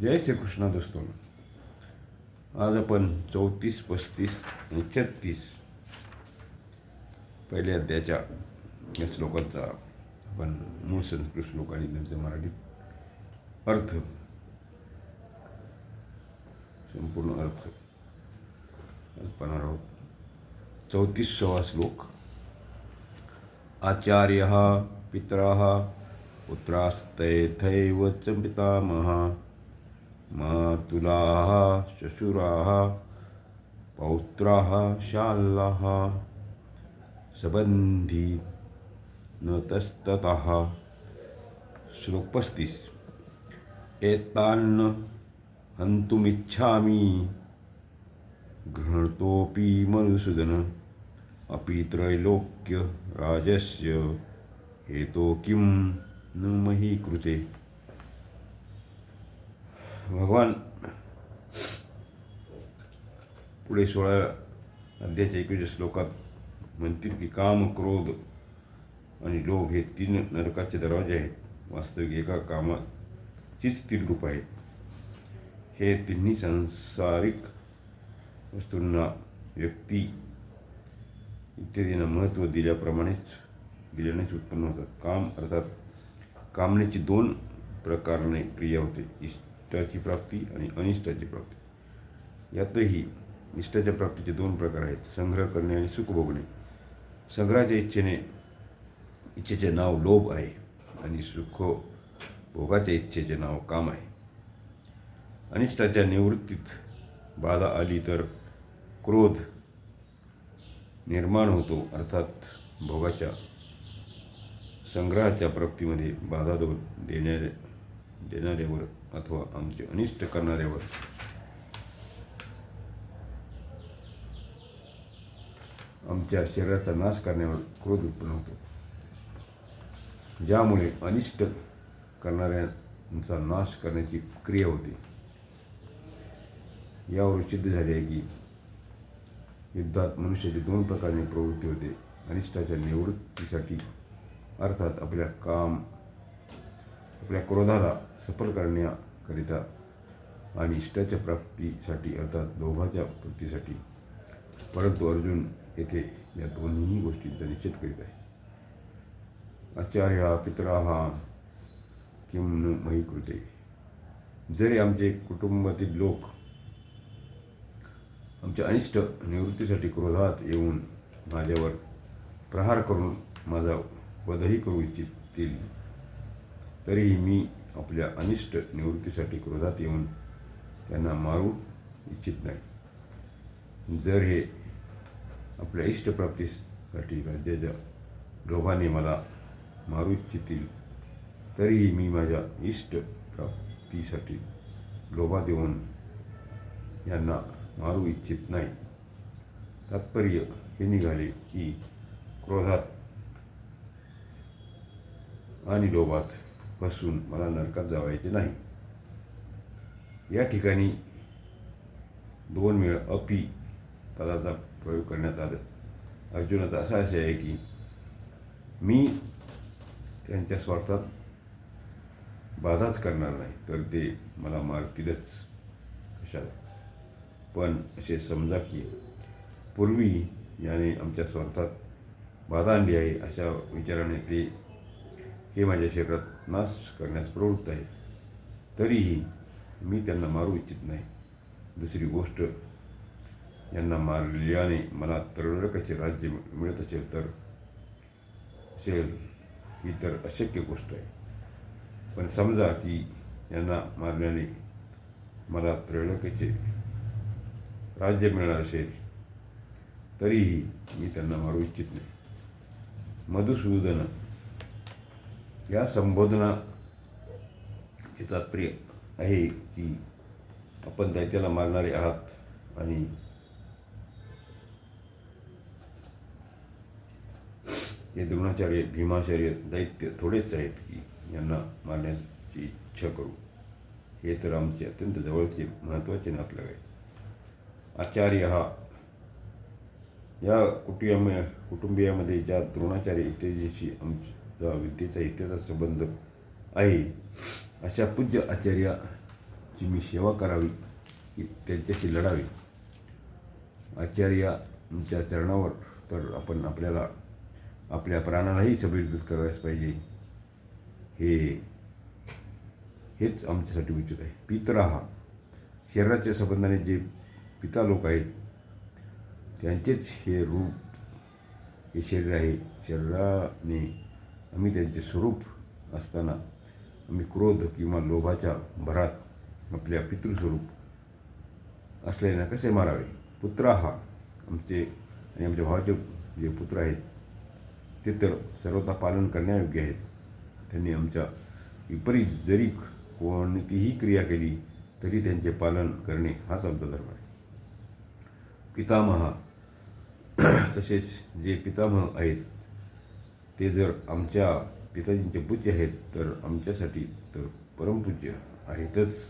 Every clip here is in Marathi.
जय श्रीकृष्ण दोस्तो आज आपण चौतीस पस्तीस आणि छत्तीस पहिल्या अध्यायाच्या या श्लोकांचा आपण मूळ संस्कृत श्लोक आणि त्यांचा मराठीत अर्थ संपूर्ण अर्थ पाहणार आहोत. चौतीसवा श्लोक. आचार्य पितरा पुत्रास्तैथैव च पितामहा मातुलाः शशुराः पौत्राः शालाः सबंधी न तस्ततः श्लोक पस्तीस एतान्न हन्तुमिच्छामि। घृणतोऽपि मधुसूदन अपि त्रैलोक्य राजस्य हेतो किं न मही कृते भगवान पुढे सोळा अध्यायाच्या एकवीस श्लोकात म्हणतील की काम क्रोध आणि लोभ हे तीन नरकाचे दरवाजे आहेत. वास्तविक एका कामाचीच तीन रूप आहेत. हे तिन्ही सांसारिक वस्तूंना व्यक्ती इत्यादींना महत्त्व दिल्याप्रमाणेच दिल्यानेच उत्पन्न होतात. काम अर्थात कामनेची दोन प्रकारने क्रिया होते. इष्टाची प्राप्ती आणि अनिष्टाची प्राप्ती. यातही इष्टाच्या प्राप्तीचे दोन प्रकार आहेत. संग्रह करणे आणि सुख भोगणे. संग्रहाच्या इच्छेने इच्छेचे नाव लोभ आहे आणि सुख भोगाच्या इच्छेचे नाव काम आहे. अनिष्टाच्या निवृत्तीत बाधा आली तर क्रोध निर्माण होतो. अर्थात भोगाच्या संग्रहाच्या प्राप्तीमध्ये बाधा दो देण्या देणाऱ्यावर अथवा आमचे अनिष्ट करणाऱ्यावर. आमच्या शरीराचा नाश करण्यावर क्रोध उत्पन्न होतो. ज्यामुळे अनिष्ट करणाऱ्यांचा नाश करण्याची क्रिया होते. यावरून सिद्ध झाले आहे की युद्धात मनुष्याची दोन प्रकारची प्रवृत्ती होते. अनिष्टाच्या निवृत्तीसाठी अर्थात आपल्या काम आपल्या क्रोधाला सफल करण्याकरिता आणि इष्टाच्या प्राप्तीसाठी अर्थात लोभाच्या प्राप्तीसाठी. परंतु अर्जुन येथे या दोन्ही गोष्टींचा निषेध करीत आहे. आचार्य पितरा किं किमन मही कृते. जरी आमचे कुटुंबातील लोक आमच्या अनिष्ट निवृत्तीसाठी क्रोधात येऊन माझ्यावर प्रहार करून माझा वधही करू इच्छितील तरीही मी आपल्या अनिष्ट निवृत्तीसाठी क्रोधात येऊन त्यांना मारू इच्छित नाही. जर हे आपल्या इष्टप्राप्तीसाठी राज्याच्या लोभाने मला मारू इच्छितील तरीही मी माझ्या इष्ट प्राप्तीसाठी लोभा देऊन यांना मारू इच्छित नाही. तात्पर्य हे निघाले की क्रोधात आणि लोभात फसून मला नरकात जावायचे नाही. या ठिकाणी दोन वेळ अपी पदाचा प्रयोग करण्यात आला. अर्जुनाचा असा आशय आहे की मी त्यांच्या स्वार्थात बाधाच करणार नाही तर ते मला मारतीलच कशाला? पण असे समजा की पूर्वी याने आमच्या स्वार्थात बाधा आणली आहे अशा विचाराने ते हे माझ्या शरीरात नाश करण्यास प्रवृत्त आहे. तरीही मी त्यांना मारू इच्छित नाही. दुसरी गोष्ट यांना मारल्याने मला तरुणकाचे राज्य मिळत असेल तर असेल ही तर अशक्य गोष्ट आहे. पण समजा की यांना मारल्याने मला त्रैलोक्याचे राज्य मिळणार असेल तरीही मी त्यांना मारू इच्छित नाही. मधुसूदन या संबोधना हे तात्पर्य आहे की आपण दैत्याला मारणारे आहात आणि हे द्रोणाचार्य भीमाचार्य दैत्य थोडेच आहेत की यांना मारण्याची इच्छा करू. हे तर आमचे अत्यंत जवळचे महत्त्वाचे नातलग आहेत. आचार्य हा या कुटुंबिया कुटुंबियामध्ये ज्या द्रोणाचार्य इत्यादींशी आमची विद्येचा इत्याचा संबंध आहे. अशा पूज्य आचार्याची मी सेवा करावी की त्यांच्याशी लढावी. आचार्यांच्या चरणावर तर आपण आपल्याला आपल्या प्राणालाही समर्पित करायच पाहिजे. हे हेच आमच्यासाठी उचित आहे. पितरा हा शरीराच्या संबंधाने जे पिता लोक आहेत त्यांचेच हे रूप हे शरीर आहे. शरीराने आम्ही त्यांचे स्वरूप असताना आम्ही क्रोध किंवा लोभाच्या भरात आपल्या पितृस्वरूप असल्याने कसे मारावे? पुत्र हा आमचे आणि आमच्या भावाचे जे पुत्र आहेत ते तर सर्वता पालन करण्यायोग्य आहेत. त्यांनी आमच्या विपरीत जरी कोणतीही क्रिया केली तरी त्यांचे पालन करणे हाच आमचा धर्म आहे. पितामहा तसेच जे पितामह आहेत ते जर आमच्या पिताजींचे पूज्य आहेत तर आमच्यासाठी तर परमपूज्य आहेतच.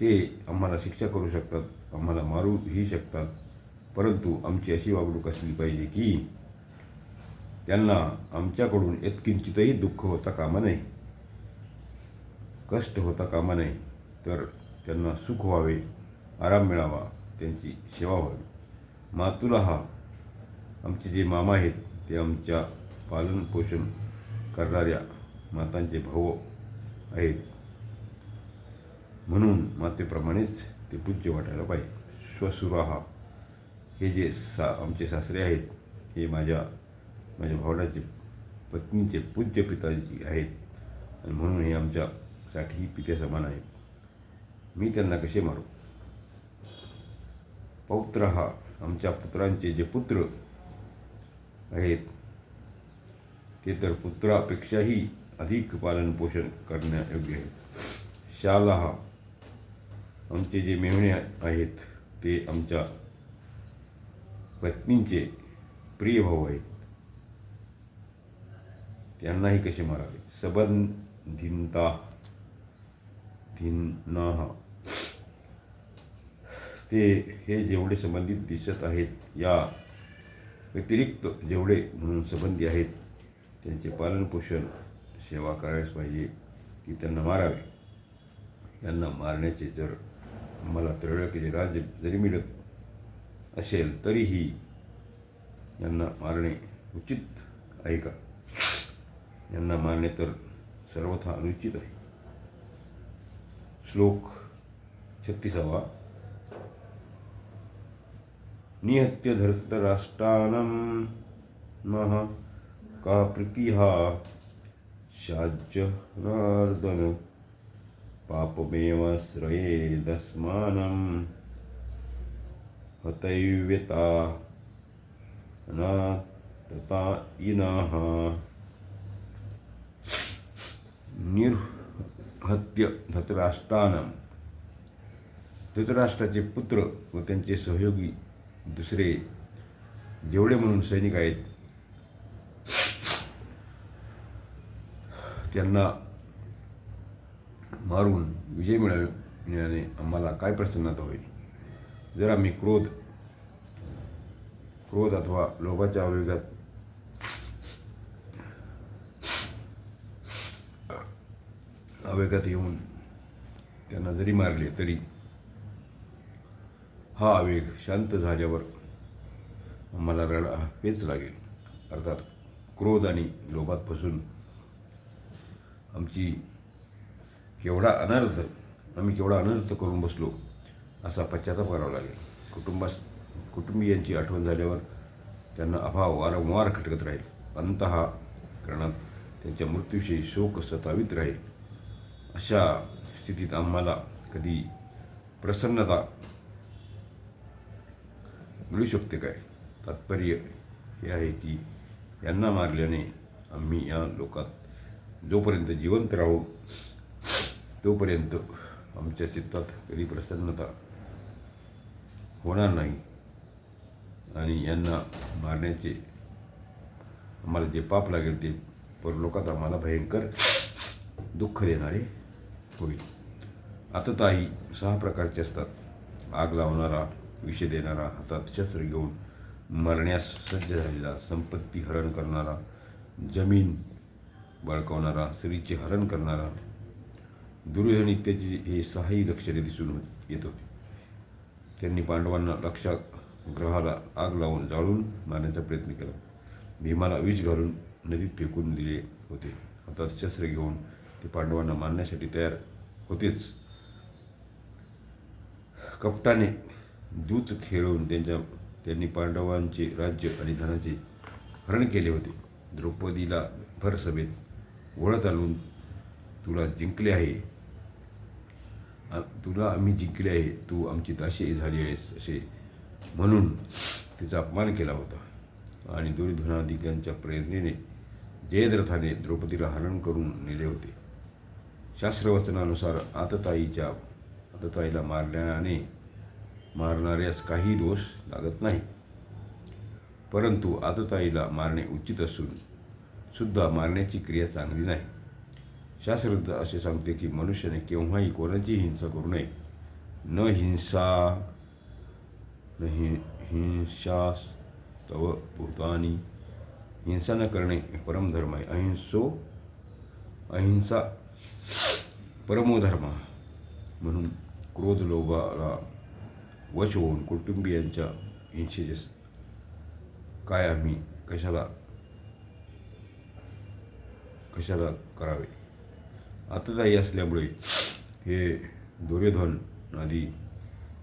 ते आम्हाला शिक्षा करू शकतात आम्हाला मारूही शकतात. परंतु आमची अशी वागणूक असली पाहिजे की त्यांना आमच्याकडून यत्किंचितही दुःख होता कामा नये. कष्ट होता कामा नये तर त्यांना सुख व्हावे आराम मिळावा त्यांची सेवा व्हावी. मातुला हा आमचे जे मामा आहेत ते आमच्या पालनपोषण करणाऱ्या मातांचे भाऊ आहेत. म्हणून मातेप्रमाणेच ते पूज्य वाटायला पाहिजे. स्वसुराहा हे जे सा आमचे सासरे आहेत हे माझ्या माझ्या भावनाचे पत्नीचे पूज्य पिताजी आहेत. आणि म्हणून हे आमच्यासाठी पित्या समान आहेत. मी त्यांना कसे मारू? पौत्र हा आमच्या पुत्रांचे जे पुत्र आहेत. ते तर पुत्रापेक्षाही अधिक पालनपोषण करण्यायोग्य आहे शाला आमचे जे मेहुणे आहेत ते आमच्या पत्नींचे प्रिय भाऊ आहेत. त्यांनाही कसे मारावे? सबंधिनता धिन्नाह. ते हे जेवढे संबंधित दिसत आहेत या व्यतिरिक्त जेवढे म्हणून संबंधी आहेत त्यांचे पालनपोषण सेवा करायच पाहिजे की त्यांना मारावे. यांना मारण्याचे जर मला त्रळकचे राज्य जरी मिळत असेल तरीही यांना मारणे उचित आहे का? यांना मारणे तर सर्वथा अनुचित आहे. श्लोक छत्तीसावा. निहत्य धृतराष्ट्रानं मह का प्रीतिहा शाज्यनार्दन पापमेवश्रयेदस्मानं हतैव्यता तता इनाः निर्हत्य धृतराष्ट्रानं धृतराष्ट्राचे पुत्र व त्यांचे सहयोगी दुसरे जेवढे म्हणून सैनिक आहेत त्यांना मारून विजय मिळवण्याने आम्हाला काय प्रसन्नता होईल? जर आम्ही क्रोध क्रोध अथवा लोभाच्या आवेगात आवेगात येऊन त्यांना जरी मारले तरी हा आवेग शांत झाल्यावर आम्हाला रडा पेच लागेल. अर्थात क्रोध आणि लोभात फसून आमची केवढा अनर्थ आम्ही केवढा अनर्थ करून बसलो असा पश्चाताप करावा लागेल. कुटुंबास कुटुंबियांची आठवण झाल्यावर त्यांना अभाव वारंवार खटकत राहील. अंतहा करणात त्यांच्या मृत्यूविषयी शोक सतावित राहील. अशा स्थितीत आम्हाला कधी प्रसन्नता मिळू शकते काय? तात्पर्य हे आहे की यांना मारल्याने आम्ही या लोकात जोपर्यंत जिवंत राहू तोपर्यंत आमच्या चित्तात कधी प्रसन्नता होणार नाही आणि यांना मारण्याचे आम्हाला जे पाप लागेल ते परलोकात आम्हाला भयंकर दुःख देणारे होईल. आता ताही सहा प्रकारचे असतात. आग लावणारा विष देणारा हातात शस्त्र घेऊन मरण्यास सज्ज झालेला संपत्ती हरण करणारा जमीन बळकावणारा स्त्रीचे हरण करणारा दुर्योधन इत्यादी हे सहाही लक्षणे दिसून येत होते. त्यांनी पांडवांना लक्षा ग्रहाला आग लावून जाळून मारण्याचा प्रयत्न केला. भीमाला वीज घालून नदीत फेकून दिले होते. हातात शस्त्र घेऊन ते पांडवांना मारण्यासाठी तयार होतेच. कपटाने दूत खेळून त्यांच्या त्यांनी पांडवांचे राज्य आणि धनाचे हरण केले होते. द्रौपदीला भर सभेत ओळख आणून तुला जिंकले आहे. तुला आम्ही जिंकले आहे. तू आमची दाशी झाली आहेस असे म्हणून तिचा अपमान केला होता. आणि दुर्धनाधिकांच्या प्रेरणेने जयद्रथाने द्रौपदीला हरण करून नेले होते. शास्त्रवचनानुसार आतताईच्या आतताईला मारल्याने मारणाऱ्यास काही दोष लागत नाही. परंतु आतताईला मारणे उचित असून सुद्धा मारण्याची क्रिया चांगली नाही. शास्त्रज्ञ असे सांगते की मनुष्याने केव्हाही कोणाचीही हिंसा करू नये. न हिंसा न हि हिंसास्तव भूतानी. हिंसा न करणे हे परमधर्म आहे. अहिंसो अहिंसा परमोधर्म म्हणून क्रोध लोभाला वश होऊन कुटुंबियांच्या हिंसेचे काय आम्ही कशाला कशाला करावे? आतताई असल्यामुळे हे दुर्योधन नदी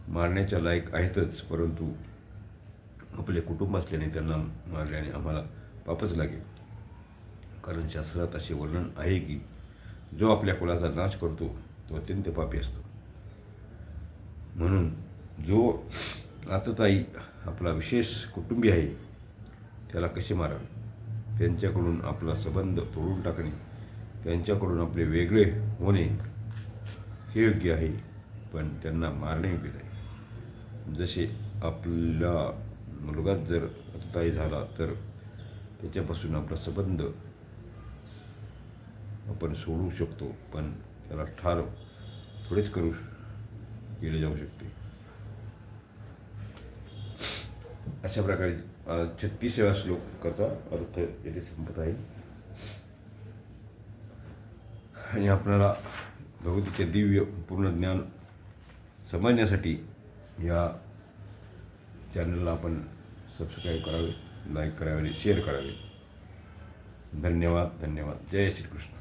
मारण्याच्या लायक आहेतच परंतु आपले कुटुंब असल्याने त्यांना मारल्याने आम्हाला पापच लागेल. कारण शास्त्रात असे वर्णन आहे की जो आपल्या कुलाचा नाश करतो तो अत्यंत पापी असतो. म्हणून जो नातताई आपला विशेष कुटुंबी आहे त्याला कसे मारावे? त्यांच्याकडून आपला संबंध तोडून टाकणे त्यांच्याकडून आपले वेगळे होणे हे योग्य आहे पण त्यांना मारणे योग्य नाही. जसे आपला मुलगाच जर आतताई झाला तर त्याच्यापासून आपला संबंध आपण सोडू शकतो पण त्याला ठार थोडेच करू केले जाऊ शकते. अशा प्रकारे छत्तीसाव्या श्लोकाचा अर्थ येथे संपत आहे. आणि आपल्याला भगवतीचे दिव्य पूर्ण ज्ञान समजण्यासाठी या चॅनलला आपण सबस्क्राईब करावे लाईक करावे आणि शेअर करावे. धन्यवाद धन्यवाद. जय श्रीकृष्ण.